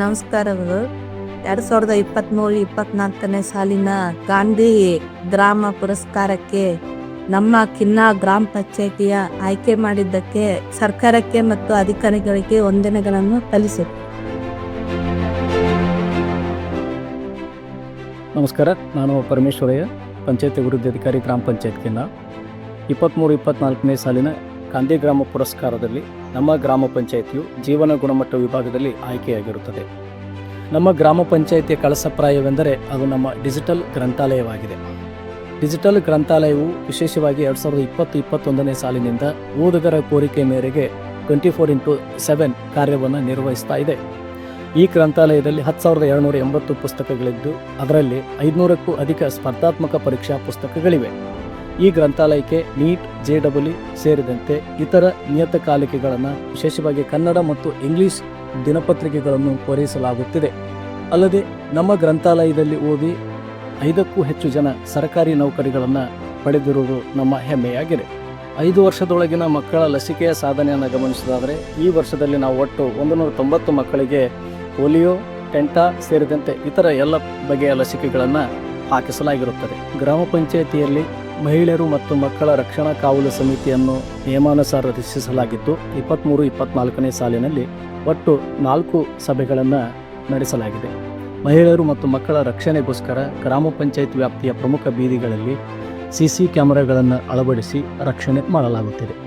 ನಮಸ್ಕಾರಗಳು. ಎರಡ್ ಸಾವಿರದ ಇಪ್ಪತ್ಮೂರು ಇಪ್ಪತ್ನಾಲ್ಕನೇ ಸಾಲಿನ ಗಾಂಧಿ ಗ್ರಾಮ ಪುರಸ್ಕಾರಕ್ಕೆ ನಮ್ಮ ಕಿನ್ನ ಗ್ರಾಮ ಪಂಚಾಯಿತಿಯ ಆಯ್ಕೆ ಮಾಡಿದ್ದಕ್ಕೆ ಸರ್ಕಾರಕ್ಕೆ ಮತ್ತು ಅಧಿಕಾರಿಗಳಿಗೆ ವಂದನೆಗಳನ್ನು ಸಲ್ಲಿಸುತ್ತೇನೆ ನಮಸ್ಕಾರ, ನಾನು ಪರಮೇಶ್ವರಯ್ಯ, ಪಂಚಾಯತ್ ಅಭಿವೃದ್ಧಿ ಅಧಿಕಾರಿ ಗ್ರಾಮ ಪಂಚಾಯತ್ ಕಿನ್ನ. ಇಪ್ಪತ್ತ್ಮೂರು ಇಪ್ಪತ್ನಾಲ್ಕನೇ ಸಾಲಿನ ಗಾಂಧಿ ಗ್ರಾಮ ಪುರಸ್ಕಾರದಲ್ಲಿ ನಮ್ಮ ಗ್ರಾಮ ಪಂಚಾಯಿತಿಯು ಜೀವನ ಗುಣಮಟ್ಟ ವಿಭಾಗದಲ್ಲಿ ಆಯ್ಕೆಯಾಗಿರುತ್ತದೆ. ನಮ್ಮ ಗ್ರಾಮ ಪಂಚಾಯಿತಿಯ ಕಳಸಪ್ರಾಯವೆಂದರೆ ಅದು ನಮ್ಮ ಡಿಜಿಟಲ್ ಗ್ರಂಥಾಲಯವಾಗಿದೆ. ಡಿಜಿಟಲ್ ಗ್ರಂಥಾಲಯವು ವಿಶೇಷವಾಗಿ ಎರಡು ಸಾವಿರದ ಇಪ್ಪತ್ತು ಇಪ್ಪತ್ತೊಂದನೇ ಸಾಲಿನಿಂದ ಓದುಗರ ಕೋರಿಕೆ ಮೇರೆಗೆ ಟ್ವೆಂಟಿ ಫೋರ್ ಇಂಟು ಸೆವೆನ್ ಕಾರ್ಯವನ್ನು ನಿರ್ವಹಿಸ್ತಾ ಇದೆ. ಈ ಗ್ರಂಥಾಲಯದಲ್ಲಿ ಹತ್ತು ಸಾವಿರದ ಏಳ್ನೂರ ಎಂಬತ್ತು ಪುಸ್ತಕಗಳಿದ್ದು, ಅದರಲ್ಲಿ ಐದುನೂರಕ್ಕೂ ಅಧಿಕ ಸ್ಪರ್ಧಾತ್ಮಕ ಪರೀಕ್ಷಾ ಪುಸ್ತಕಗಳಿವೆ. ಈ ಗ್ರಂಥಾಲಯಕ್ಕೆ ನೀಟ್, ಜೆ ಡಬ್ಲ್ಯೂ ಸೇರಿದಂತೆ ಇತರ ನಿಯತಕಾಲಿಕೆಗಳನ್ನು ವಿಶೇಷವಾಗಿ ಕನ್ನಡ ಮತ್ತು ಇಂಗ್ಲಿಷ್ ದಿನಪತ್ರಿಕೆಗಳನ್ನು ಪೂರೈಸಲಾಗುತ್ತಿದೆ. ಅಲ್ಲದೆ ನಮ್ಮ ಗ್ರಂಥಾಲಯದಲ್ಲಿ ಓದಿ ಐದಕ್ಕೂ ಹೆಚ್ಚು ಜನ ಸರ್ಕಾರಿ ನೌಕರಿಗಳನ್ನು ಪಡೆದಿರುವುದು ನಮ್ಮ ಹೆಮ್ಮೆಯಾಗಿದೆ. ಐದು ವರ್ಷದೊಳಗಿನ ಮಕ್ಕಳ ಲಸಿಕೆಯ ಸಾಧನೆಯನ್ನು ಗಮನಿಸೋದಾದರೆ ಈ ವರ್ಷದಲ್ಲಿ ನಾವು ಒಟ್ಟು ಒಂದು ನೂರ ತೊಂಬತ್ತು ಮಕ್ಕಳಿಗೆ ಪೋಲಿಯೋ, ಟೆಂಟಾ ಸೇರಿದಂತೆ ಇತರ ಎಲ್ಲ ಬಗೆಯ ಲಸಿಕೆಗಳನ್ನು ಹಾಕಿಸಲಾಗಿರುತ್ತದೆ. ಗ್ರಾಮ ಪಂಚಾಯಿತಿಯಲ್ಲಿ ಮಹಿಳೆಯರು ಮತ್ತು ಮಕ್ಕಳ ರಕ್ಷಣಾ ಕಾವಲು ಸಮಿತಿಯನ್ನು ನಿಯಮಾನುಸಾರ ರಚಿಸಲಾಗಿದ್ದು ಇಪ್ಪತ್ತ್ಮೂರು ಇಪ್ಪತ್ನಾಲ್ಕನೇ ಸಾಲಿನಲ್ಲಿ ಒಟ್ಟು ನಾಲ್ಕು ಸಭೆಗಳನ್ನು ನಡೆಸಲಾಗಿದೆ. ಮಹಿಳೆಯರು ಮತ್ತು ಮಕ್ಕಳ ರಕ್ಷಣೆಗೋಸ್ಕರ ಗ್ರಾಮ ಪಂಚಾಯತ್ ವ್ಯಾಪ್ತಿಯ ಪ್ರಮುಖ ಬೀದಿಗಳಲ್ಲಿ ಸಿ ಸಿ ಕ್ಯಾಮೆರಾಗಳನ್ನು ಅಳವಡಿಸಿ ರಕ್ಷಣೆ ಮಾಡಲಾಗುತ್ತಿದೆ.